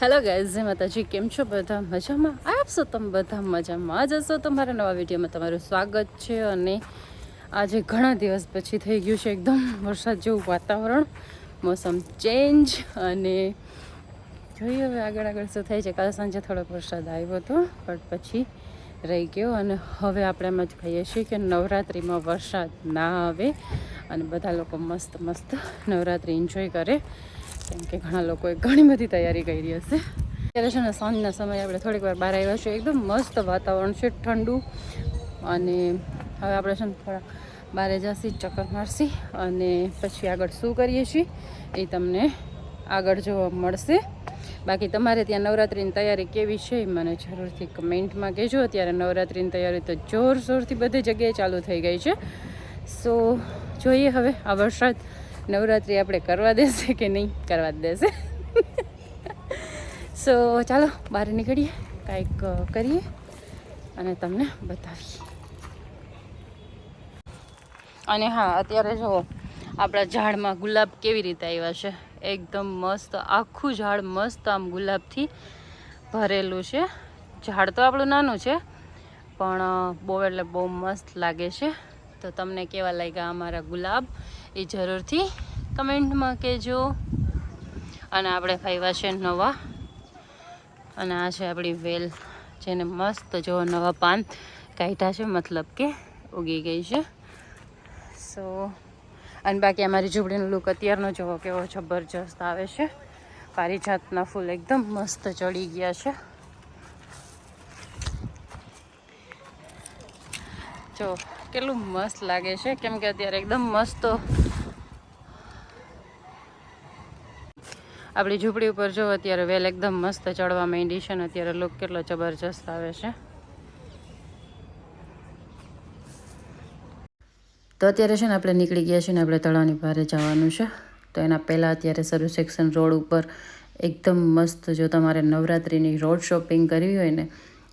Hello guys, જય માતાજી, કેમ છો બધા? મજામાં? આપશો તમે બધા મજામાં? જ હશો તમારા નવા વિડીયોમાં તમારું સ્વાગત છે અને આજે ઘણા દિવસ પછી થઈ ગયું છે એકદમ વરસાદ જેવું વાતાવરણ, મોસમ ચેન્જ અને જોઈએ હવે આગળ આગળ શું થાય છે. કાલે સાંજે થોડોક વરસાદ આવ્યો હતો, પણ પછી રહી ગયો અને હવે આપણે એમ જ કહીએ છીએ કે નવરાત્રિમાં વરસાદ ના આવે અને બધા લોકો મસ્ત મસ્ત નવરાત્રિ એન્જોય કરે. કેમ કે ઘણા લોકોએ ઘણી બધી તૈયારી કરી હશે. અત્યારે છે ને સાંજના સમયે આપણે થોડીક વાર બહાર આવ્યા છીએ. એકદમ મસ્ત વાતાવરણ છે, ઠંડુ. અને હવે આપણે છે ને થોડા બહારે જશી ચક્કર મારશી અને પછી આગળ શું કરીએ છીએ એ તમને આગળ જોવા મળશે. બાકી તમારે ત્યાં નવરાત્રિની તૈયારી કેવી છે એ મને જરૂરથી કમેન્ટમાં કહેજો. અત્યારે નવરાત્રિની તૈયારી તો જોરશોરથી બધી જગ્યાએ ચાલુ થઈ ગઈ છે. સો જોઈએ હવે આ વરસાદ નવરાત્રિ આપણે કરવા દેશે કે નહીં કરવા જ દેશે? સો ચાલો, બહાર નીકળીએ, કાંઈક કરીએ અને તમને બતાવીએ. અને હા, અત્યારે જો આપણા ઝાડમાં ગુલાબ કેવી રીતે આવ્યા છે? એકદમ મસ્ત, આખું ઝાડ મસ્ત આમ ગુલાબથી ભરેલું છે. ઝાડ તો આપણું નાનું છે, પણ બહુ એટલે બહુ મસ્ત લાગે છે. તો તમને કેવા લાગ્યા અમારા ગુલાબ? એ જરૂરથી કમેન્ટમાં કહેજો. અને આપણે ફાવ્યા છે નવા. અને આ છે આપણી વેલ જેને મસ્ત જો નવા પાન કાઢ્યા છે, મતલબ કે ઉગી ગઈ છે. સો અને બાકી અમારી ઝૂંપડીનો લુક અત્યારનો જોવો કેવો જબરજસ્ત આવે છે. પારિજાતના ફૂલ એકદમ મસ્ત ચડી ગયા છે. જો, કેટલું મસ્ત લાગે છે. કેમ કે અત્યારે એકદમ મસ્ત આપણી ઝૂંપડી ઉપર જો અત્યારે વેલ એકદમ મસ્ત ચડવા માંડી છે ને અત્યારે લુક કેટલો જબરજસ્ત આવે છે. તો અત્યારે છે ને આપણે નીકળી ગયા છીએ ને આપણે તળાવની પારે જવાનું છે. તો એના પહેલાં અત્યારે સર્વ સેક્શન રોડ ઉપર એકદમ મસ્ત જો તમારે નવરાત્રિની રોડ શોપિંગ કરવી હોય ને,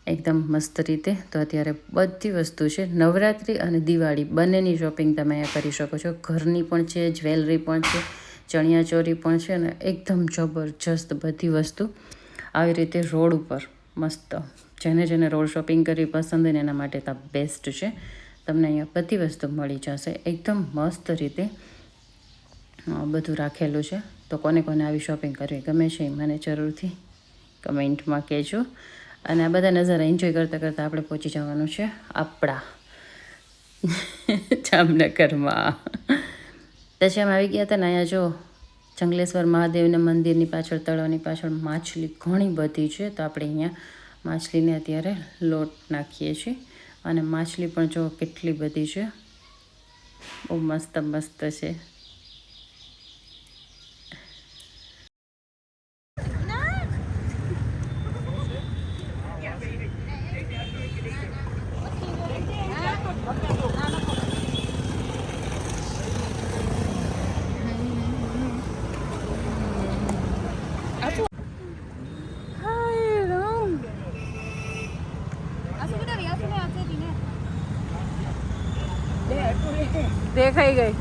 એકદમ મસ્ત રીતે, તો અત્યારે બધી વસ્તુ છે. નવરાત્રિ અને દિવાળી બંનેની શોપિંગ તમે અહીંયા કરી શકો છો. ઘરની પણ છે જ્વેલરી પણ છે. ચણિયાચોરી પણ છે ને એકદમ જબરજસ્ત બધી વસ્તુ. આવી રીતે રોડ ઉપર મસ્ત જેને જેને રોડ શોપિંગ કરવી પસંદ હોય ને એના માટે તો બેસ્ટ છે. તમને અહીંયા બધી વસ્તુ મળી જશે. એકદમ મસ્ત રીતે બધું રાખેલું છે. તો કોને કોને આવી શોપિંગ કરવી ગમે છે મને જરૂરથી કમેન્ટમાં કહેજો. અને આ બધા નજારા એન્જોય કરતાં કરતાં આપણે પહોંચી જવાનું છે આપણા જામનગરમાં. પછી અમે આવી ગયા હતા ને અહીંયા જો જંગલેશ્વર મહાદેવના મંદિરની પાછળ, તળાવની પાછળ માછલી ઘણી બધી છે, તો આપણે અહીંયા માછલીને અત્યારે લોટ નાખીએ છીએ. અને માછલી પણ જો કેટલી બધી છે, બહુ મસ્ત મસ્ત છે હાય રામ દેખાઈ ગઈ.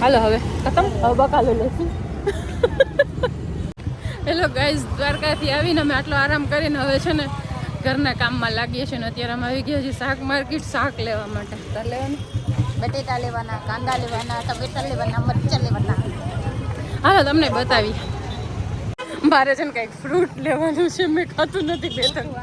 હાલો હવે ખતમ? હવે બકાલો લેશું. હેલો ગાઈઝ દ્વારકાથી આવીને અમે આટલો આરામ કરીને હવે છે ને ઘરના કામમાં લાગીએ છીએ ને અત્યારે અમે આવી ગયા છીએ શાક માર્કેટ શાક લેવા માટે. તાર લેવાનું. બટેટા લેવાના કાંદા લેવાના ટમેટા લેવાના મરચાં લેવાના. હાલો તમને બતાવી. મારે છે ને કંઈક ફ્રૂટ લેવાનું છે મેં ખાતું નથી બે ત્રણ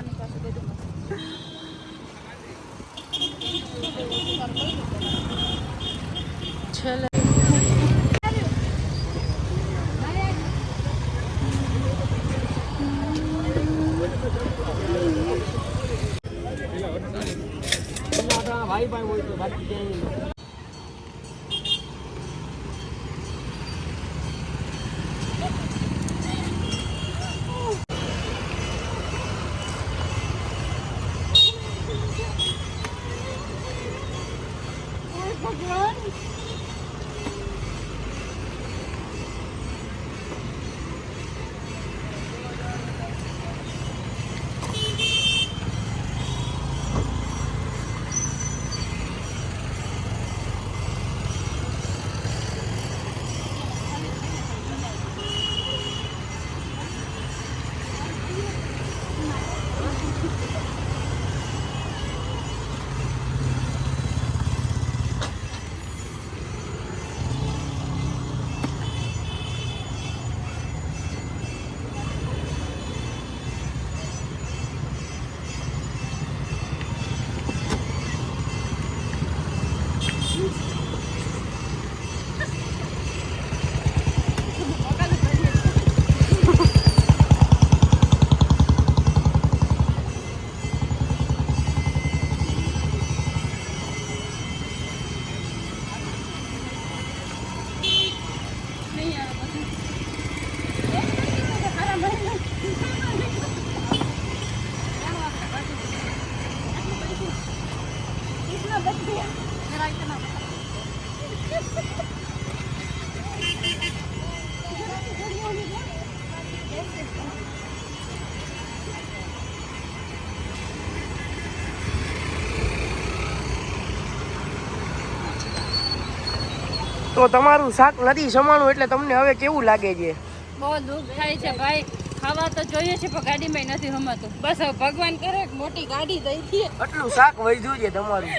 તો તમારું શાક નથી સમાણું એટલે તમને હવે કેવું લાગે છે બહુ દુઃખ થાય છે ભાઈ ખાવા તો જોઈએ છે પણ ગાડીમાં નથી હમાતું બસ હવે ભગવાન કરે કે મોટી ગાડી દઈ દે આટલું શાક વધ્યું છે તમારું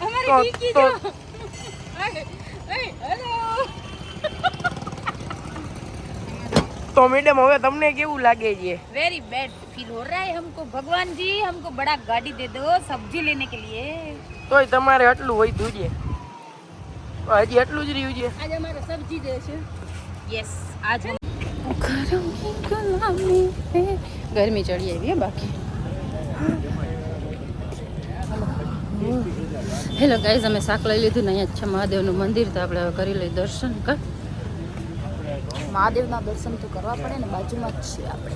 અમારી તો- ડીકી તો- જો અય, અય, હેલો તો મેડમ હવે તમને કેવું લાગે છે वेरी बैड फील हो रहा है हमको भगवान जी हमको बड़ा गाड़ी दे दो सब्जी लेने के लिए તોય તમારે આટલું વધ્યું છે હજી એટલું જ રહ્યું છે. આજે અમારે સબ્જી દે છે. યસ આજ ગરમી ચડી આવી બાકી. હેલો ગાઈઝ અમે શાક લઈ લીધું ને અહીંયા છે મહાદેવનું મંદિર તો આપણે હવે કરી લઈએ દર્શન કર મહાદેવના દર્શન તો કરવા પડે ને બાજુમાં જ છે આપણે.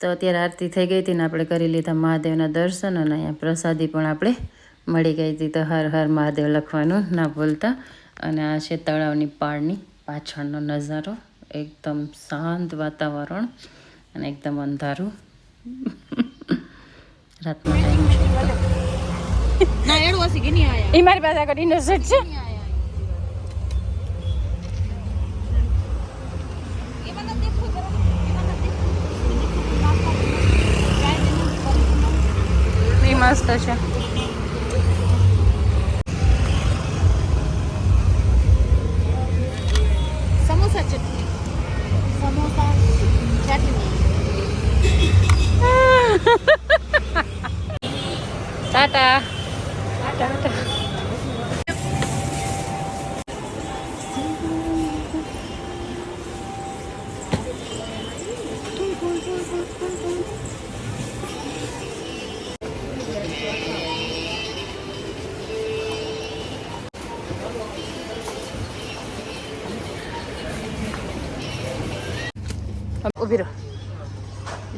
તો અત્યારે આરતી થઈ ગઈ હતી ને આપણે કરી લીધા મહાદેવના દર્શન અને અહીંયા પ્રસાદી પણ આપણે મળી ગઈ હતી. તો હર હર મહાદેવ લખવાનું ના ભૂલતા. અને આ છે તળાવની પાળની પાછળનો નજારો. એકદમ શાંત વાતાવરણ અને એકદમ અંધારું. રાતનો ટાઈમ છે. ના એડું હશે કે નહીં આયા. એ મારી પાસે આગળ છે.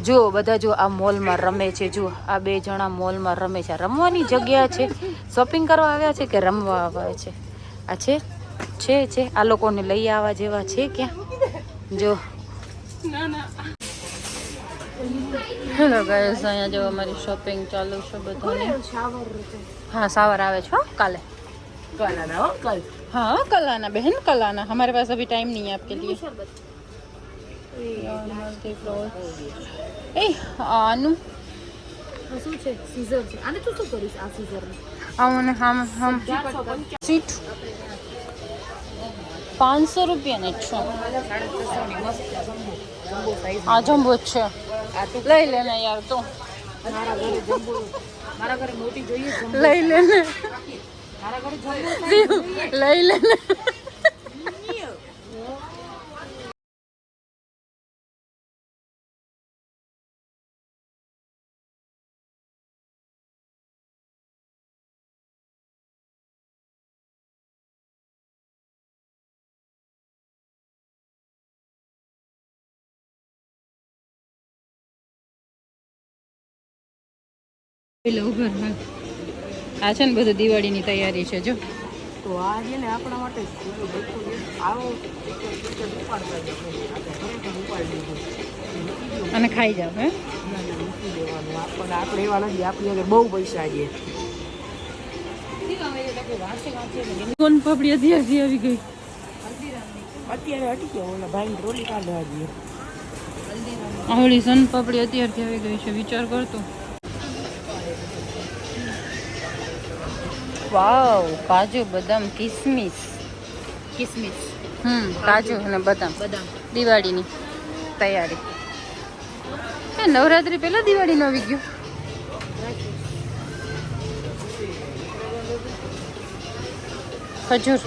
જુઓ બધા જો આ મોલમાં રમે છે જુઓ આ બે જણા મોલમાં રમે છે આ રમવાની જગ્યા છે શોપિંગ કરવા આવ્યા છે કે રમવા આવ્યા છે આ છે છે છે આ લોકોને લઈ આવવા જેવા છે ક્યાં જો હેલો ગાઈસ અહીંયા જો અમારી શોપિંગ ચાલુ છે બધાની હા સાવર આવે છે હો કાલે कल आना हो कल हाँ कल आना बहन कल आना हमारे पास अभी टाइम नहीं है आपके लिए એ આનું? શું છે? સીઝર છે. આને તું શું કરીશ આ સીઝર આવું હમ હમ. સીટ પાંચસો રૂપિયા ને છો. આ જમ્બો જ છે. લઈ લે ને યાર તો. મારા ઘરે જમ્બો. મારા ઘરે મોટી જોઈએ જમ્બો. લઈ લે ને. મારા ઘરે જમ્બો લઈ લે ને. હા આ છે ને બધું દિવાળીની તૈયારી છે જો. તો આ છે ને આપણા માટે આવો અને ખાઈ જાવ હે? આપણે એવા નથી. આપણી આગળ બહુ પૈસા છે. કોણ પપડી અત્યારથી આવી ગઈ. અત્યારે હટી ગયો. ઓલા ભાઈ ટ્રોલી કાઢવા જઈએ આવડી સન પપડી અત્યારથી આવી ગઈ છે. વિચાર કરતો. વાવ કાજુ બદામ કિસમિસ. કિસમિસ. હમ કાજુ અને બદામ. બદામ. દિવાળીની તૈયારી. એ નવરાત્રી પહેલા દિવાળીનો આવી ગયો. ખજૂર.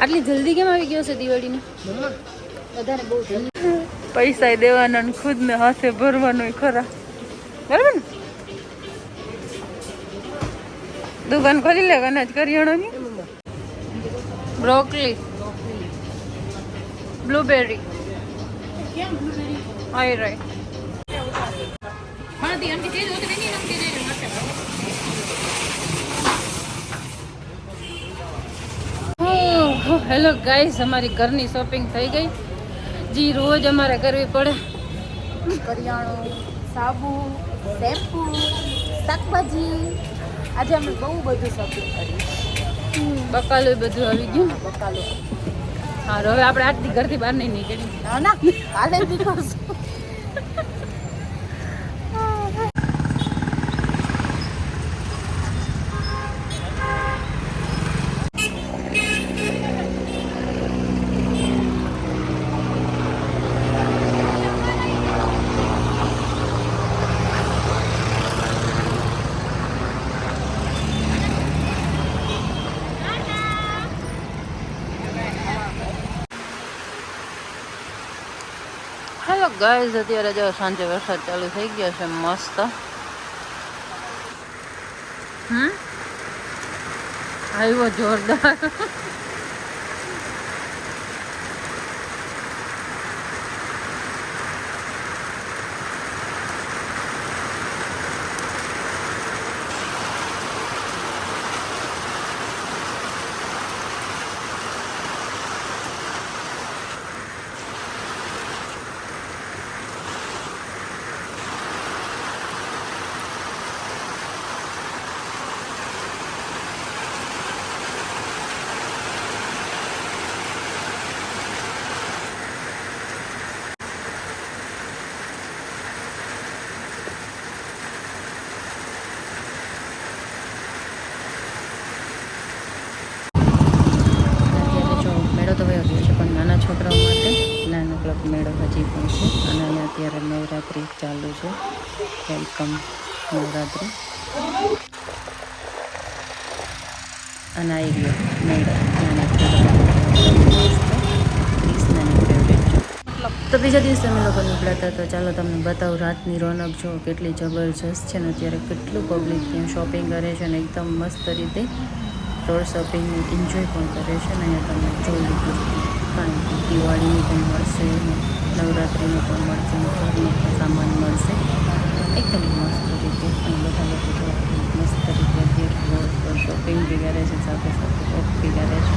આટલી જલ્દી કેમ આવી ગયો છે દિવાળીની? વધારે બહુ પૈસા દેવાના ને ખુદ ને હાથે ભરવાનું ખરા. બરાબર ને? દુકાન ખોલી લે અનાજ કરિયાણાની? બ્રોકલી. બ્લુબેરી. આઈ મળશે હેલો ગાઈસ અમારી ઘરની શોપિંગ થઈ ગઈ. જી રોજ અમારે કરવી પડે. કરિયાણું સાબુ શેમ્પુ શાકભાજી. આજે અમે બહુ બધું શોપિંગ કર્યું. બકાલું બધું આવી ગયું. બકાલો. હા હવે આપણે આજથી ઘરથી બહાર નહીં નીકળી ના ના કાલે બી હેલો ગાઈઝ અત્યારે જો સાંજે વરસાદ ચાલુ થઈ ગયો છે. મસ્ત. હમ? આવ્યો જોરદાર અત્યારે જો મેળો તો વયો ગયો છે પણ નાના છોકરાઓ માટે નાનો ક્લબ મેળો હજી પણ છે અને અહીંયા અત્યારે નવરાત્રિ ચાલુ છે. વેલકમ નવરાત્રિ. અને આવી ગયો ફેવરેટ તો બીજા દિવસે અમે લોકો નીકળ્યા તો ચાલો તમને બતાવું, રાતની રોનક જો કેટલી જબરજસ્ત છે ને અત્યારે કેટલું પબ્લિક ત્યાં શોપિંગ કરે છે અને એકદમ મસ્ત રીતે રોડ શોપિંગ એન્જોય પણ કરે છે ને અહીંયા તમે જોઈ લીધું કાંઈ દિવાળીની પણ મળશે નવરાત્રિનું પણ મળશે ઘરનો સામાન મળશે. એકદમ મસ્ત રીતે અને બધા લોકો મસ્ત રીતે અત્યારે રોડ પર શોપિંગ બી કરે છે, સાથે સાથે વોક બી કરે છે.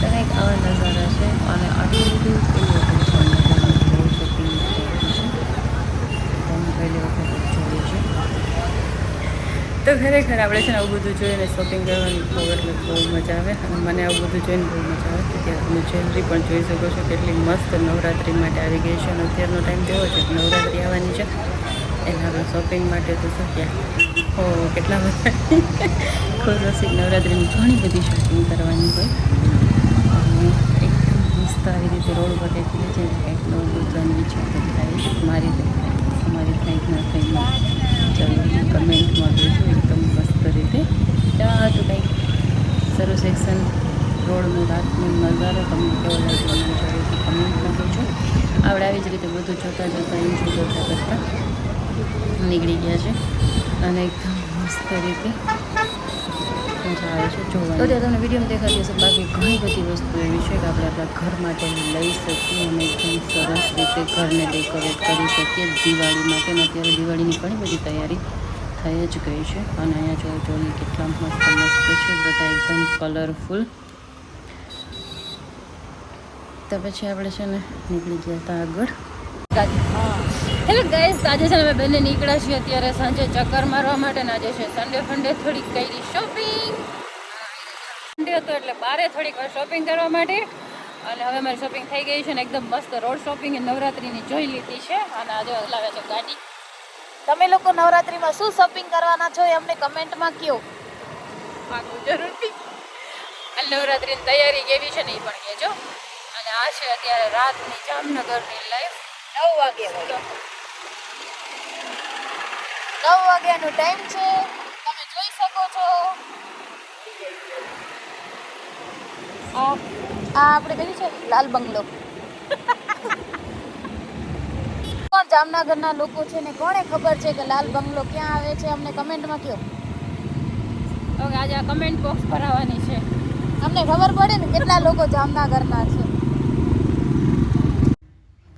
તો એક આવા નજારા છે અને આટલું બધું એવું હતું છે રોડ શોપિંગ તમે પહેલી વખત જ જોયું છે તો ખરેખર આપણે છે ને આવું બધું જોઈને શોપિંગ કરવાની બહુ એટલે બહુ મજા આવે. અને મને આવું બધું જોઈને બહુ મજા આવે ત્યાં તમે જ્વેલરી પણ જોઈ શકો છો. કેટલી મસ્ત નવરાત્રિ માટે આવી ગઈ છે. અને અત્યારનો ટાઈમ કેવો છે? કે નવરાત્રિ આવવાની છે. એટલે આપણે શોપિંગ માટે તો શું ક્યાં હો, કેટલા બધા ખુશ હશે નવરાત્રિની ઘણી બધી શોપિંગ કરવાની હોય. એકદમ મસ્ત આવી રીતે રોડ પર લે છે કંઈક નવું ઈચ્છા થાય મારી કંઈક ના કંઈક. ચાલો કમેન્ટમાં જોઈશું એકદમ મસ્ત રીતે. ત્યાં હતું કંઈક સરસ સેક્શન રોડનો રાતનો નજારો તમને કેવો લાગ્યો મને જરૂરથી કમેન્ટમાં કહેજો આપણે આવી જ રીતે બધું જોતાં જોતાં એન્જોય કરતાં કરતાં નીકળી ગયા છે. અને એકદમ મસ્ત રીતે મજા આવે છે જોવા તો તમને વિડીયોમાં દેખાતી હશે બાકી ઘણી બધી વસ્તુ એવી છે કે આપણે આપણા ઘર માટે લઈ શકીએ અને એકદમ સરસ રીતે ઘરને ડેકોરેટ કરી શકીએ. દિવાળી માટે અને અત્યારે દિવાળીની ઘણી બધી તૈયારી થઈ જ ગઈ છે. અને અહીંયા જો જોઈએ કેટલા મસ્ત મસ્ત છે, બધા એકદમ કલરફુલ તો પછી આપણે છે ને નીકળી ગયા હતા આગળ. હેલો ગાઈસ આજે છે અમે બંને નીકળ્યા છીએ અત્યારે સાંજે ચક્કર મારવા માટે ને આજે છે સન્ડે ફંડે થોડીક કરી શોપિંગ સન્ડે હતો એટલે બારે થોડીક વાર શોપિંગ કરવા માટે. અને હવે મારી શોપિંગ થઈ ગઈ છે ને એકદમ મસ્ત રોડ શોપિંગ નવરાત્રિની જોઈ લીધી છે. અને આજે લાવે છે ગાડી. તમે લોકો નવરાત્રિમાં શું શોપિંગ કરવાના છો એ અમને કમેન્ટમાં પાકું જરૂરથી અને નવરાત્રીની તૈયારી કેવી છે ને એ પણ કહેજો. અને આ છે અત્યારે રાતની જામનગરની લાઈફ નવ વાગે હોય. નવ વાગ્યાનો ટાઈમ છે. તમે જોઈ શકો છો. આ આ આપણે કઈ છે? લાલ બંગલો. પણ જામનગરના લોકો છે ને કોને ખબર છે કે લાલ બંગલો ક્યાં આવે છે? અમને કમેન્ટમાં કયો. ઓકે આજે કમેન્ટ બોક્સ ભરાવાની છે. અમને ખબર પડે ને કેટલા લોકો જામનગરના છે.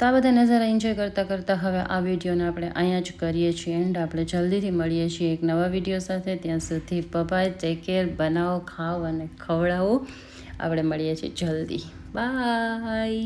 તો આ બધા નજારા એન્જોય કરતાં કરતાં હવે આ વિડીયોને આપણે અહીંયા જ કરીએ છીએ એન્ડ આપણે જલ્દીથી મળીએ છીએ એક નવા વીડિયો સાથે. ત્યાં સુધી પપાય ટેક કેર બનાવો, ખાઓ અને ખવડાવો. આપણે મળીએ છીએ જલ્દી. બાય